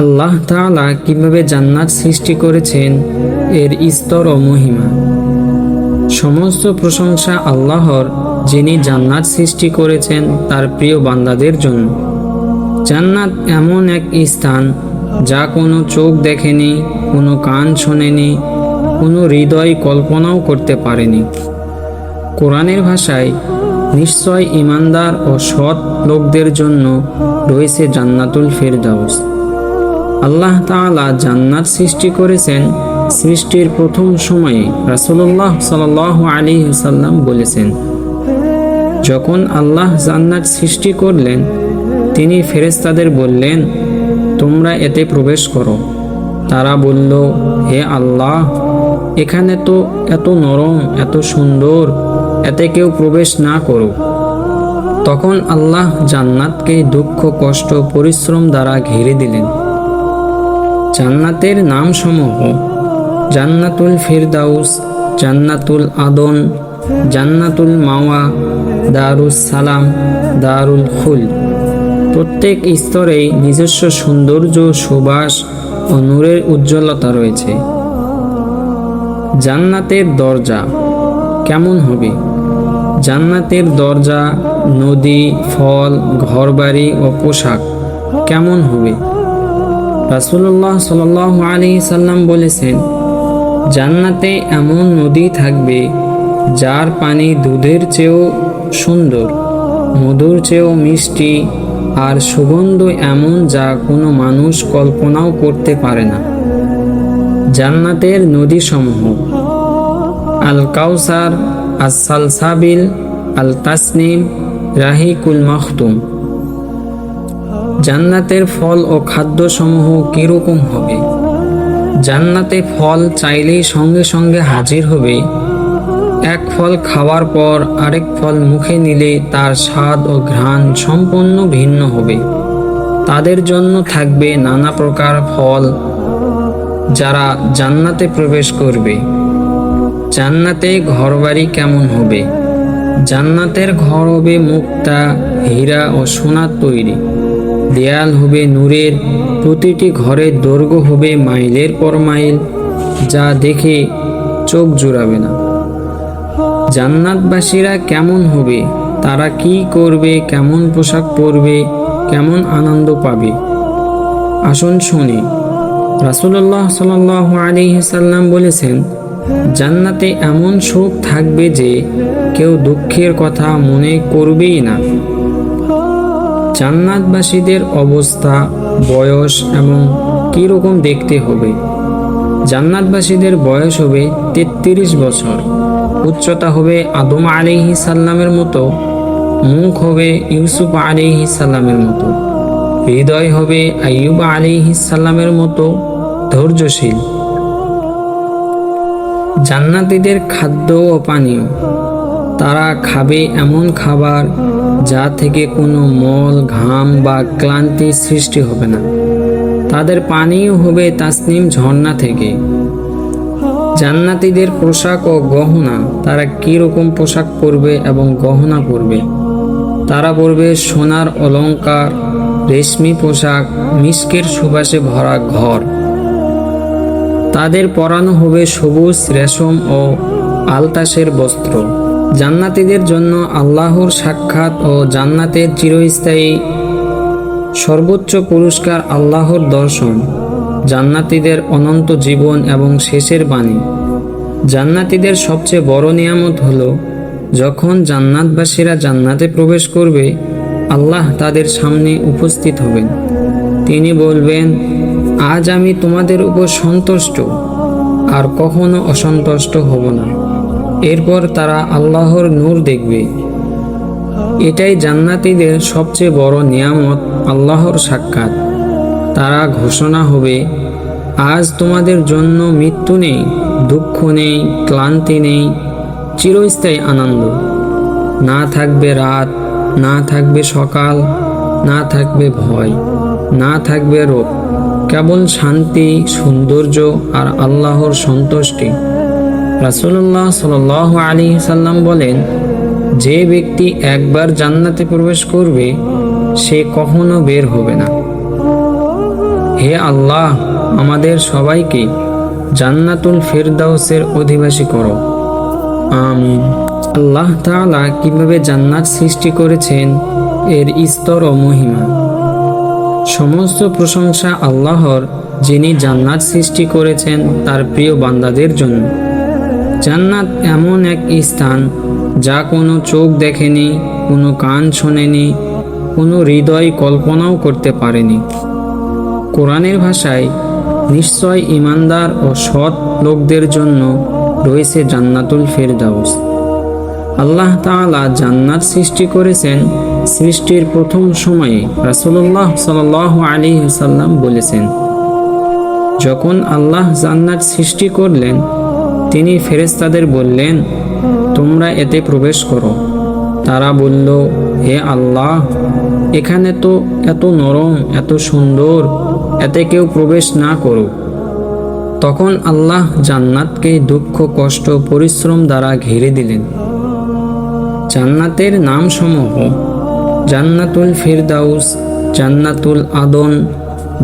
আল্লাহ তাআলা কীভাবে জান্নাত সৃষ্টি করেছেন এর স্তর ও মহিমা। সমস্ত প্রশংসা আল্লাহর, যিনি জান্নাত সৃষ্টি করেছেন তার প্রিয় বান্দাদের জন্য। জান্নাত এমন এক স্থান যা কোনো চোখ দেখেনি, কোনো কান শোনেনি, কোনো হৃদয় কল্পনাও করতে পারেনি। কোরআনের ভাষায়, নিশ্চয় ইমানদার ও সৎ লোকদের জন্য রয়েছে জান্নাতুল ফেরদাউস। আল্লাহ তাআলা জান্নাত সৃষ্টি করেছেন সৃষ্টির প্রথম সময়ে রাসূলুল্লাহ সাল্লাল্লাহু আলী সাল্লাম বলেছেন। যখন আল্লাহ জান্নাত সৃষ্টি করলেন, তিনি ফেরেশতাদের বললেন, তোমরা এতে প্রবেশ করো। তারা বলল, হে আল্লাহ, এখানে তো এত নরম, এত সুন্দর, এতে কেউ প্রবেশ না করো তখন আল্লাহ জান্নাতকে দুঃখ, কষ্ট, পরিশ্রম দ্বারা ঘিরে দিলেন। জান্নাতের নামসমূহ, জান্নাতুল ফিরদাউস, জান্নাতুল আদন, জান্নাতুল মাওয়া, দারুস সালাম, দারুল খুল। প্রত্যেক স্তরেই নিজস্ব সৌন্দর্য, সুবাস ও নূরের উজ্জ্বলতা রয়েছে। জান্নাতের দরজা কেমন হবে? জান্নাতের দরজা, নদী, ফল, ঘরবাড়ি ও পোশাক কেমন হবে? রাসুল্লাহ সাল আলী সাল্লাম বলেছেন, জান্নাতে এমন নদী থাকবে যার পানি দুধের চেয়েও সুন্দর, মধুর চেয়েও মিষ্টি আর সুগন্ধ এমন যা কোনো মানুষ কল্পনাও করতে পারে না। জান্নাতের নদীসমূহ আল কাউসার আসাল সাবিল আল তাসনিম রাহিকুল মাহতুম জান্নাতের ফল ও খাদ্যসমূহ কীরকম হবে? জান্নাতে ফল চাইলেই সঙ্গে সঙ্গে হাজির হবে। এক ফল খাওয়ার পর আরেক ফল মুখে নিলে তার স্বাদ ও ঘ্রাণ সম্পূর্ণ ভিন্ন হবে। তাদের জন্য থাকবে নানা প্রকার ফল যারা জান্নাতে প্রবেশ করবে। জান্নাতে ঘরবাড়ি কেমন হবে? জান্নাতের ঘর হবে মুক্তা, হীরা ও সোনার তৈরি। দেয়াল হবে নূরের, প্রতিটি ঘরের দৈর্ঘ্য হবে মাইলের পর মাইল, যা দেখে চোখ জুড়াবে না। জান্নাতবাসীরা কেমন হবে? তারা কি করবে? কেমন পোশাক পরবে? কেমন আনন্দ পাবে? আসুন শুনি। রাসুল্লাহ সাল আলী সাল্লাম বলেছেন, জান্নাতে এমন সুখ থাকবে যে কেউ দুঃখের কথা মনে করবেই না। জান্নাতবাসীদের অবস্থা, বয়স এবং কীরকম দেখতে হবে। জান্নাতবাসীদের বয়স হবে তেত্রিশ বছর। উচ্চতা হবে আদম আলিহি সাল্লামের মতো। মুখ হবে ইউসুফ আলিহি সাল্লামের মতো। হৃদয় হবে আইয়ুব আলিহি সাল্লামের মতো ধৈর্যশীল। জান্নাতীদের খাদ্য ও পানীয়। তারা খাবে এমন খাবার যা থেকে কোনো মল, ঘাম বা ক্লান্তি সৃষ্টি হবে না। তাদের পানীয় হবে তাসনিম ঝর্ণা থেকে। জান্নাতীদের পোশাক ও গহনা তারা কী রকম পোশাক পরবে এবং গহনা পরবে? তারা পরবে সোনার অলঙ্কার রেশমি পোশাক মিষ্কের সুবাসে ভরা ঘর। তাদের পরানো হবে সবুজ রেশম ও আলতাসের বস্ত্র। জান্নাতীদের জন্য আল্লাহর সাক্ষাৎ ও জান্নাতের চিরস্থায়ী সর্বোচ্চ পুরস্কার আল্লাহর দর্শন, জান্নাতীদের অনন্ত জীবন এবং শেষের বাণী। জান্নাতীদের সবচেয়ে বড় নিয়ামত হল, যখন জান্নাতবাসীরা জান্নাতে প্রবেশ করবে, আল্লাহ তাদের সামনে উপস্থিত হবেন। তিনি বলবেন, আজ আমি তোমাদের উপর সন্তুষ্ট, আর কখনো অসন্তুষ্ট হব না। এরপর তারা আল্লাহর নূর দেখবে। এটাই জান্নাতীদের সবচেয়ে বড় নিয়ামত, আল্লাহর সাক্ষাৎ। তারা ঘোষণা হবে, আজ তোমাদের জন্য মৃত্যু নেই, দুঃখ নেই, ক্লান্তি নেই, চিরস্থায়ী আনন্দ। না থাকবে রাত, না থাকবে সকাল, না থাকবে ভয়, না থাকবে রোগ। কেবল শান্তি, সৌন্দর্য আর আল্লাহর সন্তুষ্টি। রাসুল্লাহ সাল আলী সাল্লাম বলেন, যে ব্যক্তি একবার জান্নাতে প্রবেশ করবে, সে কখনো বের হবে না। হে আল্লাহ, আমাদের সবাইকে জান্নাতুল ফেরদাউসের অধিবাসী করো। আমিন। আল্লাহ তাআলা কীভাবে জান্নাত সৃষ্টি করেছেন, এর স্তর ও মহিমা। সমস্ত প্রশংসা আল্লাহর, যিনি জান্নাত সৃষ্টি করেছেন তার প্রিয় বান্দাদের জন্য। জান্নাত এমন এক স্থান যা কোনো চোখ দেখেনি, কোনো কান শোনেনি, কোনো হৃদয় কল্পনাও করতে পারেনি। কোরআনের ভাষায়, নিশ্চয় ইমানদার ও সৎ লোকদের জন্য রয়েছে জান্নাতুল ফেরদাউস। আল্লাহ তাআলা জান্নাত সৃষ্টি করেছেন সৃষ্টির প্রথম সময়ে রাসূলুল্লাহ সাল্লাল্লাহু আলাইহি সাল্লাম বলেছেন, যখন আল্লাহ জান্নাত সৃষ্টি করলেন তিনি ফেরেস্তাদের বললেন, তোমরা এতে প্রবেশ করো। তারা বলল, হে আল্লাহ, এখানে তো এত নরম, এত সুন্দর, এতে কেউ প্রবেশ না করুক। তখন আল্লাহ জান্নাতকে দুঃখ, কষ্ট, পরিশ্রম দ্বারা ঘিরে দিলেন। জান্নাতের নামসমূহ, জান্নাতুল ফিরদাউস, জান্নাতুল আদন,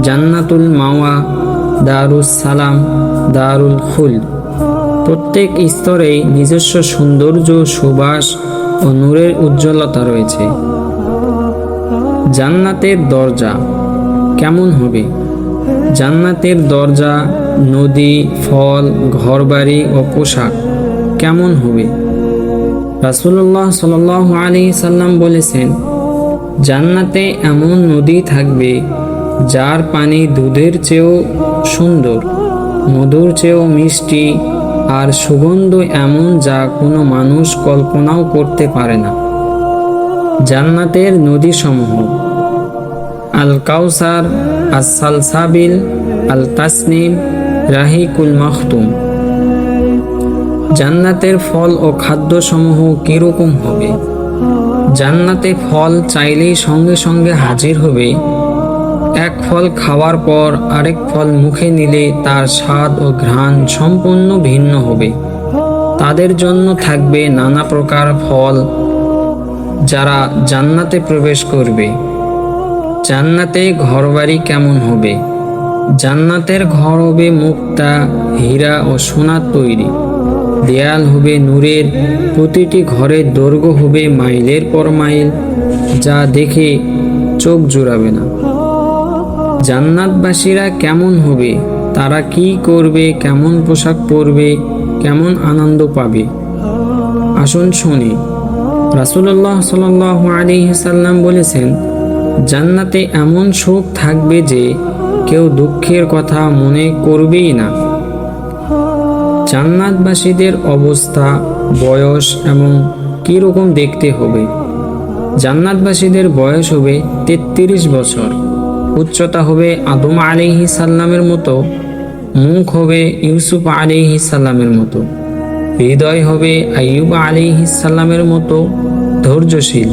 জান্নাতুল মাওয়া, দারুস সালাম, দারুল খুল। প্রত্যেক স্তরেই নিজস্ব সৌন্দর্য, সুবাস ও নূরের উজ্জ্বলতা রয়েছে। জান্নাতের দরজা কেমন হবে? জান্নাতের দরজা, নদী, ফল, ঘরবাড়ি ও পোশাক কেমন হবে? রাসুল্লাহ সাল আলী সাল্লাম বলেছেন, জান্নাতে এমন নদী থাকবে যার পানি দুধের চেয়েও সুন্দর, মধুর চেয়েও মিষ্টি আর সুগন্ধ এমন যা কোনো মানুষ কল্পনাও করতে পারে না। জান্নাতের নদীসমূহ। আল কাউসার সালসাবিল আল তাসনিম রাহিকুল মাখতুম। জান্নাতের ফল ও খাদ্যসমূহ কীরকম হবে? জান্নাতে ফল চাইলেই সঙ্গে সঙ্গে হাজির হবে এক ফল খাওয়ার পর আরেক ফল মুখে নিলে তার স্বাদ ও ঘ্রাণ সম্পূর্ণ ভিন্ন হবে। তাদের জন্য থাকবে নানা প্রকার ফল যারা জান্নাতে প্রবেশ করবে। জান্নাতে ঘরবাড়ি কেমন হবে? জান্নাতের ঘর হবে মুক্তা, হীরা ও সোনার তৈরি। দেয়াল হবে নূরের, প্রতিটি ঘরের দৈর্ঘ্য হবে মাইলের পর মাইল, যা দেখে চোখ জুড়াবে না। জান্নাতবাসীরা কেমন হবে? তারা কি করবে? কেমন পোশাক পরবে? কেমন আনন্দ পাবে? আসুন শুনি। রাসুল্লাহ সাল আলী সাল্লাম বলেছেন, জান্নাতে এমন সুখ থাকবে যে কেউ দুঃখের কথা মনে করবেই না। জান্নাতবাসীদের অবস্থা, বয়স এবং কীরকম দেখতে হবে? জান্নাতবাসীদের বয়স হবে তেত্রিশ বছর। উচ্চতা হবে আদম আলিহি সাল্লামের মতো, মুখ হবে ইউসুফ আলিহি সাল্লামের মতো, হৃদয় হবে আইয়ুব আলিহি সাল্লামের মতো ধৈর্যশীল।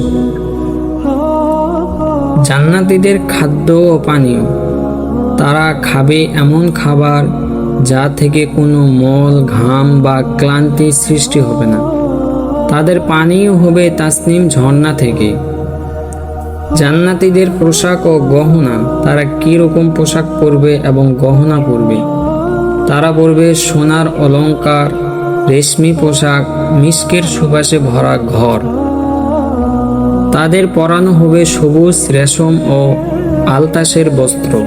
জান্নাতীদের খাদ্য ও পানীয়, তারা খাবে এমন খাবার যা থেকে কোনো মল, ঘাম বা ক্লান্তি সৃষ্টি হবে না। তাদের পানীয় হবে তাসনিম ঝর্ণা থেকে। জান্নাতীদের পোশাক ও গহনা, তারা কী রকম পোশাক পরবে এবং গহনা পরবে? তারা পরবে সোনার অলংকার, রেশমি পোশাক মিষ্কের সুবাসে ভরা ঘর। তাদের পরানো হবে সবুজ রেশম ও আলতাসের বস্ত্র।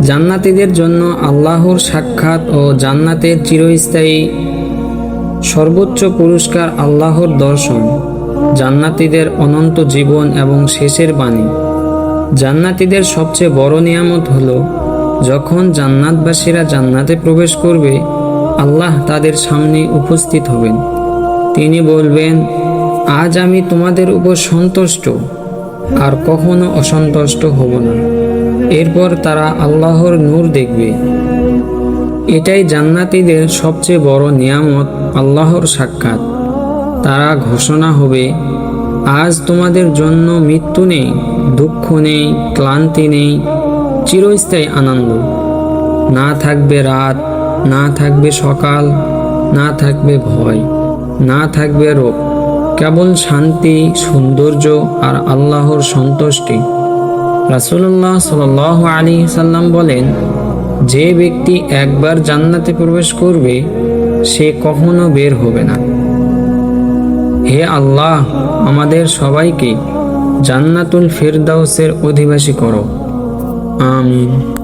জান্নাতীদের জন্য আল্লাহর সাক্ষাৎ ও জান্নাতের চিরস্থায়ী সর্বোচ্চ পুরস্কার আল্লাহর দর্শন। জান্নাতীদের অনন্ত জীবন এবং শেষের বাণী। জান্নাতীদের সবচেয়ে বড় নিয়ামত হলো, যখন জান্নাতবাসীরা জান্নাতে প্রবেশ করবে, আল্লাহ তাদের সামনে উপস্থিত হবেন। তিনি বলবেন, আজ আমি তোমাদের উপর সন্তুষ্ট, আর কখনো অসন্তুষ্ট হব না। এরপর তারা আল্লাহর নূর দেখবে। এটাই জান্নাতীদের সবচেয়ে বড় নিয়ামত, আল্লাহর সাক্ষাৎ। তারা ঘোষণা হবে, আজ তোমাদের জন্য মৃত্যু নেই, দুঃখ নেই, ক্লান্তি নেই, চিরস্থায়ী আনন্দ। না থাকবে রাত, না থাকবে সকাল, না থাকবে ভয়, না থাকবে রোগ। কেবল শান্তি, সৌন্দর্য আর আল্লাহর সন্তুষ্টি। রাসুল্লাহ সাল আলী সাল্লাম বলেন, যে ব্যক্তি একবার জান্নাতে প্রবেশ করবে, সে কখনো বের হবে না। হে আল্লাহ আমাদের সবাইকে জান্নাতুল ফেরদাউসের অধিবাসী করো। আমিন।